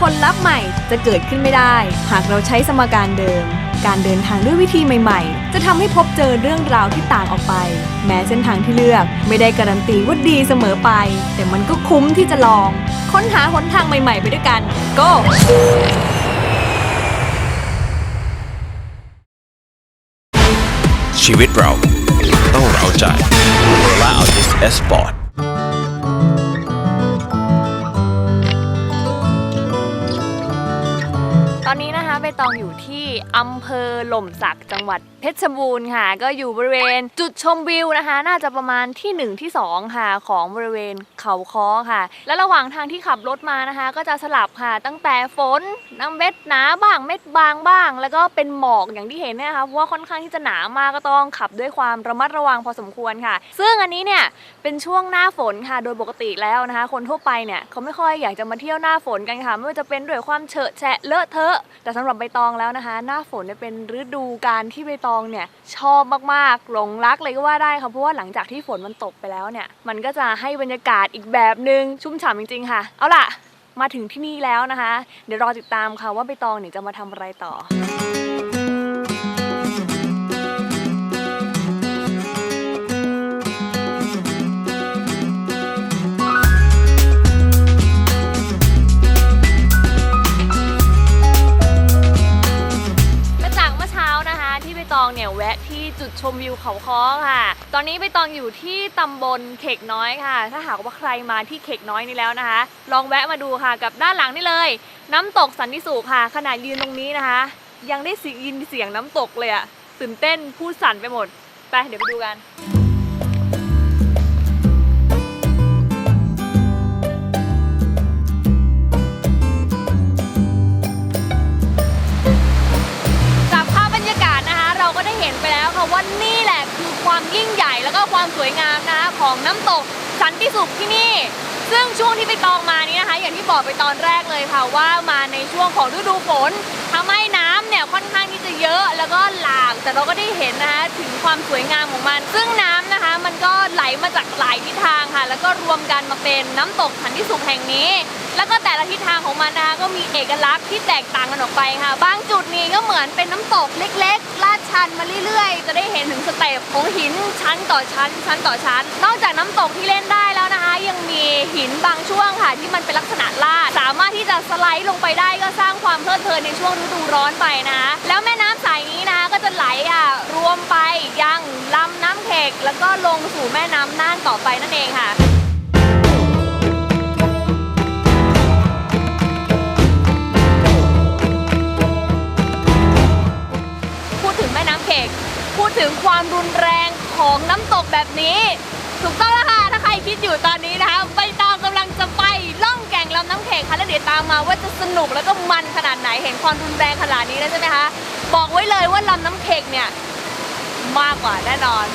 ผลลัพธ์ใหม่จะเกิดขึ้นไม่ได้ หากเราใช้สมการเดิม การเดินทางด้วยวิธีใหม่ ๆ จะทำให้พบเจอเรื่องราวที่ต่างออกไป แม้เส้นทางที่เลือกไม่ได้การันตีว่าดีเสมอไป แต่มันก็คุ้มที่จะลอง ค้นหาหนทางใหม่ ๆ ไปด้วยกัน go ชีวิตเราต้องเราใจและเตองอยู่ที่อำเภอหล่มสักจังหวัดเพชรบูรณ์ค่ะ ก็อยู่บริเวณจุดชมวิวนะคะ น่าจะประมาณที่ 1 ที่ 2 ค่ะ ของบริเวณเขาค้อค่ะ และระหว่างทางที่ขับรถมานะคะ ก็จะสลับค่ะ ตั้งแต่ฝนน้ำเม็ดหนาบ้างเม็ดบางบ้าง แล้วก็เป็นหมอกอย่างที่เห็นนะคะเพราะว่าค่อนข้างที่จะหนามากก็ต้องขับด้วยความระมัดระวังพอสมควรค่ะ ซึ่งอันนี้เนี่ยเป็นช่วงหน้าฝนค่ะ โดยปกติแล้วนะคะ คนทั่วไปเนี่ยเขาไม่ค่อยอยากจะมาเที่ยวหน้าฝนกันค่ะไม่ว่าจะเป็นด้วยความเฉอะแฉะเลอะเทอะ แต่สำหรับใบตองแล้วนะคะ หน้าฝนเนี่ยเป็นฤดูการที่ใบตองเนี่ยชอบมากๆหลงรักเลยก็ว่าได้ค่ะเพราะว่าหลังจากที่ฝนมันตกไปแล้วเนี่ย มันก็จะให้บรรยากาศอีกแบบหนึ่งชุ่มฉ่ำจริงๆ ค่ะ เอาล่ะ มาถึงที่นี่แล้วนะคะ เดี๋ยวรอติดตามค่ะว่าใบตองเนี่ยจะมาทำอะไรต่อ ชมวิวเขาค้อค่ะ ตอนนี้ใบตองอยู่ที่ตำบลเขกน้อยค่ะ ถ้าหากว่าใครมาที่เขกน้อยนี่แล้วนะคะ ลองแวะมาดูค่ะกับด้านหลังนี่เลย น้ำตกสันติสุขค่ะ ขนาดยืนตรงนี้นะคะ ยังได้ยินเสียงน้ำตกเลยอะตื่นเต้นพูดสั่นไปหมด ไปเดี๋ยวไปดูกัน แล้วก็ความสวยงามนะคะของน้ำตกสันติสุขที่นี่ ซึ่งช่วงที่ไปตองมานี้นะคะ อย่างที่บอกไปตอนแรกเลยค่ะว่ามาในช่วงของฤดูฝนทำให้น้ำเนี่ยค่อนข้างที่จะเยอะแล้วก็หลากแต่เราก็ได้เห็นนะคะถึงความสวยงามของมัน ซึ่งน้ำนะคะ มันก็ไหลมาจากหลายทิศทางค่ะ แล้วก็รวมกันมาเป็นน้ำตกสันติสุขแห่งนี้ แล้วก็แต่ละทิศทางของมันนะคะก็มีเอกลักษณ์ที่แตกต่างกันออกไปค่ะ บางจุดนี้ก็เหมือนเป็นน้ำตกเล็กๆ ลาดชันมาเรื่อยๆ จะได้เห็นถึงสเต็ปของหินชั้นต่อชั้น ชั้นต่อชั้น นอกจากน้ำตกที่เล่นได้แล้วนะคะ ยังมีหินบางช่วงค่ะที่มันเป็นลักษณะลาด สามารถที่จะสไลด์ลงไปได้ก็สร้างความเพลิดเพลินในช่วงฤดูร้อนไปนะคะแล้วแม่น้ำสายนี้นะคะก็จะไหลอะรวมไปยังลำน้ำเขกแล้วก็ลงสู่แม่น้ำน่านต่อไปนั่นเองค่ะ ถึงความรุนแรงของน้ำตกแบบนี้ ถูกต้องแล้วค่ะ ถ้าใครคิดอยู่ตอนนี้นะคะใบตองกำลังจะไปล่องแก่งลำน้ำแขกค่ะแล้วเดี๋ยวตามมาว่าจะสนุกแล้วก็มันขนาดไหนเห็นความรุนแรงขนาดนี้แล้วใช่ไหมคะ บอกไว้เลยว่าลำน้ำแขกเนี่ยมากกว่าแน่นอน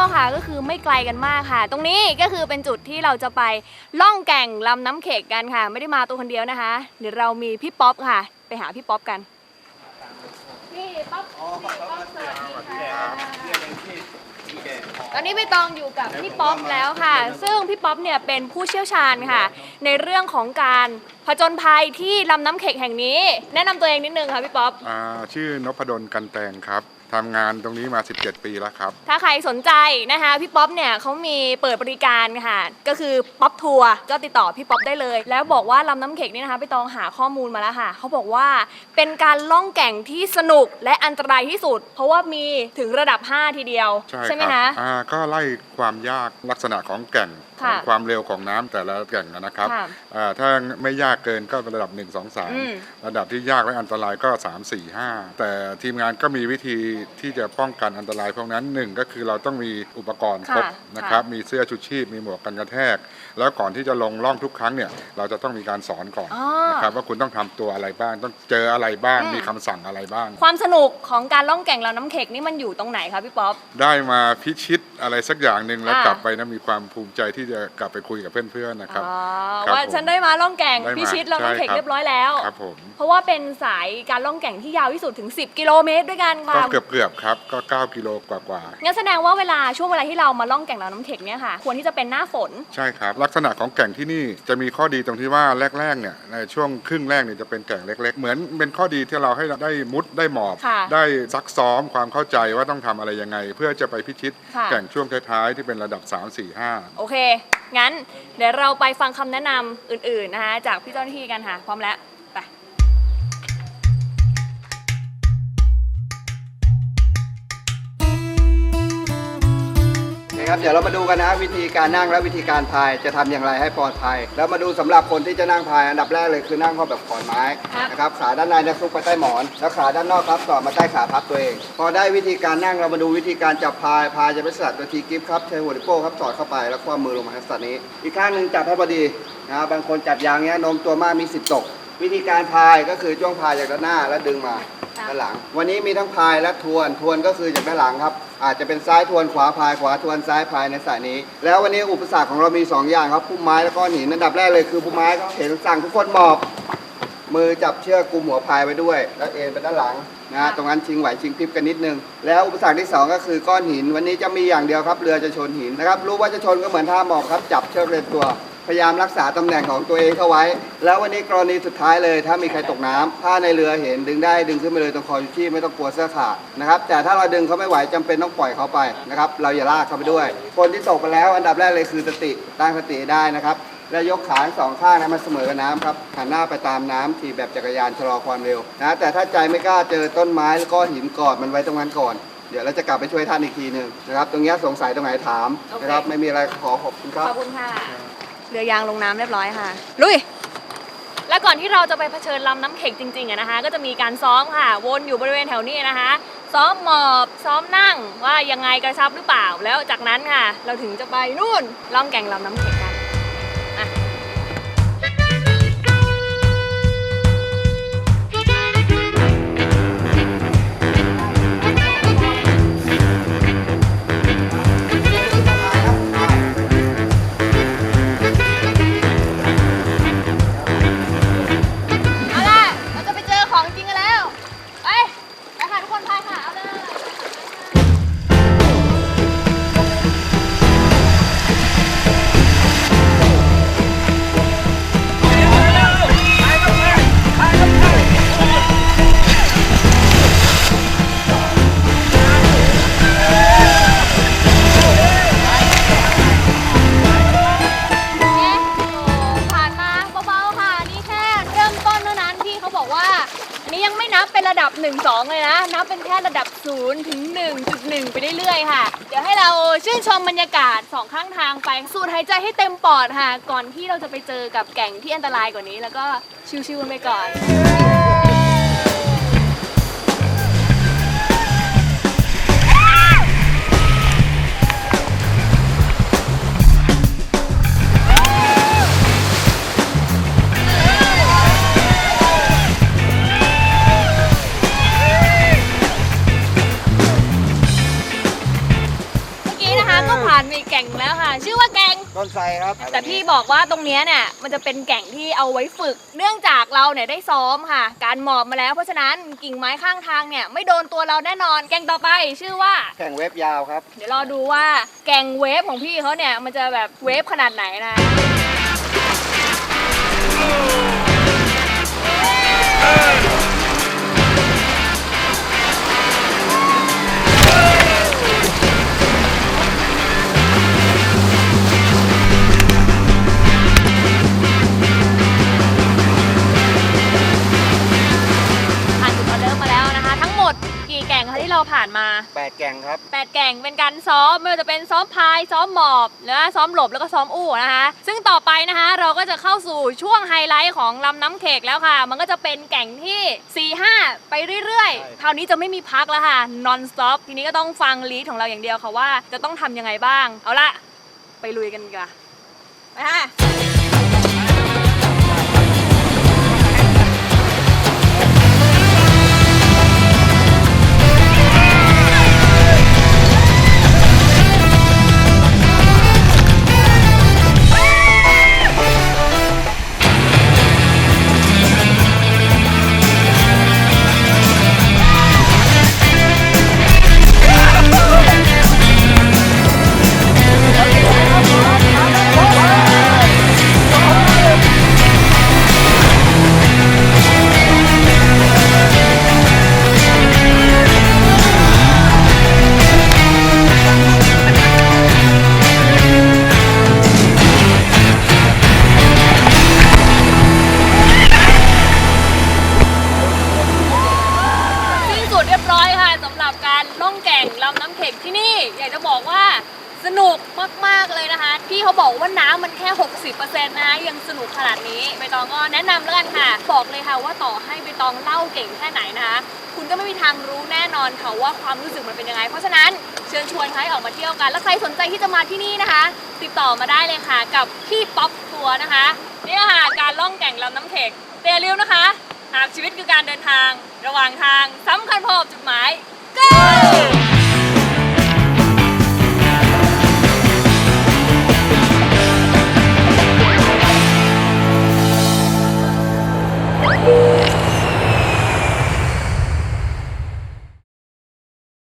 กค่ะก็คือไม่ไกลกันมากค่ะ ตรงนี้ก็คือเป็นจุดที่เราจะไปล่องแก่งลำน้ำเขกกันค่ะ ไม่ได้มาตัวคนเดียวนะคะ เดี๋ยวเรามีพี่ป๊อปค่ะ ไปหาพี่ป๊อปกันพี่ป๊อปพี่ป๊อปสวัสดีค่ะตอนนี้ใบตองอยู่กับพี่ป๊อปแล้วค่ะ ซึ่งพี่ป๊อปเนี่ยเป็นผู้เชี่ยวชาญค่ะ ในเรื่องของการผจญภัยที่ลำน้ำเขกแห่งนี้ แนะนำตัวเองนิดนึงค่ะพี่ป๊อป อ่าชื่อนพดลกันแตงครับ ทำงานตรงนี้มา 17 ปีแล้วครับ ถ้าใครสนใจนะคะพี่ป๊อปเนี่ยเขามีเปิดบริการค่ะ ก็คือป๊อปทัวร์ก็ติดต่อพี่ป๊อปได้เลย แล้วบอกว่าลำน้ำเข็กนี่นะคะพี่ตองหาข้อมูลมาแล้วค่ะเขาบอกว่าเป็นการล่องแก่งที่สนุกและอันตรายที่สุด เพราะว่ามีถึงระดับ 5 ทีเดียว ใช่ไหมครัคะอ่าก็ไล่ความยากลักษณะของแก่ง ขค่ะองความเร็วของน้ำแต่ละแก่งนะครับค่ะอ่าถ้าไม่ยากากเกินก็ระดับ 1 2อืม3ระดับที่ยากและอันตรายก็ 3 4 5 แต่ทีมงานก็มีวิธีที่จะป้องกันอันตรายพวกนั้นหนึ่งก็คือเราต้องมีอุปกรณ์ครบค่ะนะครับมีเสื้อชูชีพมีหมวกกันกระแทก แล้วก่อนที่จะลงล่องทุกครั้งเนี่ยเราจะต้องมีการสอนก่อนอ๋อนะครับว่าคุณต้องทำตัวอะไรบ้าง ต้องเจออะไรบ้างอืมมีคำสั่งอะไรบ้าง ความสนุกของการล่องแก่งลำน้ำเข็กนี่มันอยู่ตรงไหนคะพี่ป๊อปได้มาพิชิตอะไรสักอย่างหนึ่งแล้วอ่ากลับไปนะมีความภูมิใจที่จะกลับไปคุยกับเพื่อนๆนะครับอ๋อครับว่าผม ฉันได้มาล่องแก่งได้มาพิชิตลำน้ำเข็กใช่ครับเรียบร้อยแล้ว ครับผม เพราะว่าเป็นสายการล่องแก่งที่ยาวที่สุดถึง 10 กิโลเมตรด้วยกันค่ะก็เกือบเกือบๆครับ ก็ 9 กิโลกว่าๆงั้นแสดงว่าเวลาช่วงเวลาที่เรามาล่องแก่งลำน้ำเข็กเนี่ยค่ะ ควรที่จะเป็นหน้าฝนใช่ครับ ลักษณะของแก่งที่นี่จะมีข้อดีตรงที่ว่าแรกๆเนี่ยในช่วงครึ่งแรกเนี่ยจะเป็นแก่งเล็ก ๆ เหมือนเป็นข้อดีที่เราให้เราได้มุดได้หมอบ ค่ะได้ซักซ้อมความเข้าใจว่าต้องทำอะไรยังไง เพื่อจะไปพิชิตค่ะ แก่งช่วงท้ายๆที่เป็นระดับ 3 4 5 โอเคงั้นเดี๋ยวเราไปฟังคำแนะนำอื่นๆนะคะจากพี่เจ้าหน้าที่กันค่ะ พร้อมแล้ว นะครับ เดี๋ยวเรามาดูกันนะวิธีการนั่งและวิธีการพายจะทำอย่างไรให้ปลอดภัย แล้วมาดูสำหรับคนที่จะนั่งพายอันดับแรกเลยคือนั่งเข้าแบบขอนไม้ครับนะครับขาด้านในจะซุกไปใต้หมอน แล้วขาด้านนอกครับสอดมาใต้ขาพับตัวเอง พอได้วิธีการนั่งเรามาดูวิธีการจับพายพายจะเป็นสัตว์ตัวทีกิฟต์ครับใช้หัวนิ้วโป้งครับสอดเข้าไปแล้วคว้ามือลงมาทักษะนี้ อีกข้างหนึ่งจับให้พอดีนะครับบางคนจับยางเนี้ยโน้มตัวมากมีสิทธิ์ตก วิธีการพายก็คือจ้วงพายจากด้านหน้าแล้วดึงมาครับด้านหลัง วันนี้มีทั้งพายและทวน ทวนก็คือจากด้านหลังครับ อาจจะเป็นซ้ายทวนขวาพายขวาทวนซ้ายพายในสายนี้ แล้ววันนี้อุปสรรคของเรามี 2 อย่างครับพุ่มไม้แล้วก็หินอันดับแรกเลยคือพุ่มไม้ก็เห็นสั่งทุกคนหมอบ มือจับเชือกกุมหัวพายไว้ด้วย แล้วเอ็นไปด้านหลังนะฮะตรงนั้นชิงไหวชิงพริบกันนิดนึง แล้วอุปสรรคที่สองก็คือก้อนหิน วันนี้จะมีอย่างเดียวครับเรือจะชนหินนะครับรู้ว่าจะชนก็เหมือนท่าหมอบครับจับเชือกเร็วตัว พยายามรักษาตำแหน่งของตัวเองเข้าไว้ แล้ววันนี้กรณีสุดท้ายเลย ถ้ามีใครตกน้ำถ้าในเรือเห็นดึงได้ดึงขึ้นไปเลยตรงคอชูชีพไม่ต้องกลัวเสื้อขาดนะครับแต่ถ้าเราดึงเขาไม่ไหวจำเป็นต้องปล่อยเขาไปนะครับเราอย่าลากเขาไปด้วย คนที่ตกไปแล้วอันดับแรกเลยคือสติตั้งสติได้นะครับ และยกขาทั้งสองข้างนะมันเสมอกับน้ำครับหันหน้าไปตามน้ำขี่แบบจักรยานชะลอความเร็วนะแต่ถ้าใจไม่กล้าเจอต้นไม้แล้วก็หินกอดมันไว้ตรงนั้นก่อน เดี๋ยวเราจะกลับไปช่วยท่านอีกทีหนึ่งนะครับ ตรงเนี้ยสงสัยตรงไหนถามนะครับ ไม่มีอะไรขอขอบคุณครับขอบคุณค่ะ เรือยางลงน้ำเรียบร้อยค่ะ ลุย และก่อนที่เราจะไปเผชิญลำน้ำเข็กจริงๆอะนะคะ ก็จะมีการซ้อมค่ะ วนอยู่บริเวณแถวนี้นะคะ ซ้อมหมอบ ซ้อมนั่งว่ายังไงกระชับหรือเปล่า แล้วจากนั้นค่ะ เราถึงจะไปนู่นล่องแก่งลำน้ำเข็กกัน ไปเรื่อยๆค่ะ เดี๋ยวให้เราชื่นชมบรรยากาศสองข้างทางไป สูดหายใจให้เต็มปอดค่ะ ก่อนที่เราจะไปเจอกับแก่งที่อันตรายกว่านี้ แล้วก็ชิวๆกันไปก่อน งแล้วค่ะ ชื่อว่าแก่ง ต้นไทรครับแต่พี่บอกว่าตรงเนี้ยเนี่ยมันจะเป็นแก่งที่เอาไว้ฝึก เนื่องจากเราเนี่ยได้ซ้อมค่ะ การหมอบมาแล้วเพราะฉะนั้นกิ่งไม้ข้างทางเนี่ยไม่โดนตัวเราแน่นอน แก่งต่อไปชื่อว่า แข่งเว็บยาวครับ เดี๋ยวรอดูว่าแก่งเวฟของพี่เขาเนี่ยมันจะแบบเวฟขนาดไหนนะผ่ ดแก่งครับแปดแก่งเป็นการซ้อมไม่ว่าจะเป็นซ้อมพายซ้อมหมอบหรือว่าซ้อมหลบแล้วก็ซ้อมอู้นะคะซึ่งต่อไปนะคะเราก็จะเข้าสู่ช่วงไฮไลท์ของลำน้ำเขกแล้วค่ะ มันก็จะเป็นแก่งที่ 4 5 ไปเรื่อยใช่ๆคราวนี้จะไม่มีพักแล้วค่ะ non stop ทีนี้ก็ต้องฟังลีดของเราอย่างเดียวค่ะว่าจะต้องทำยังไงบ้าง เอาละไปลุยกันดีกว่าไปค่ะ สนุกมากๆเลยนะคะพี่เขาบอกว่าน้ำมันแค่ 60%นะคะยังสนุกขนาดนี้ใบตองก็แนะนำแล้วกันค่ะ บอกเลยค่ะว่าต่อให้ใบตองเล่าเก่งแค่ไหนนะคะ คุณก็ไม่มีทางรู้แน่นอนค่ะว่าความรู้สึกมันเป็นยังไง เพราะฉะนั้นเชิญชวนใครออกมาเที่ยวกัน แล้วใครสนใจที่จะมาที่นี่นะคะ ติดต่อมาได้เลยค่ะกับพี่ป๊อปทัวนะคะนี่ค่ะการล่องแก่งลำน้ำเข็กเตรียมนะคะ หากชีวิตคือการเดินทาง ระหว่างทางสำคัญพอกับจุดหมาย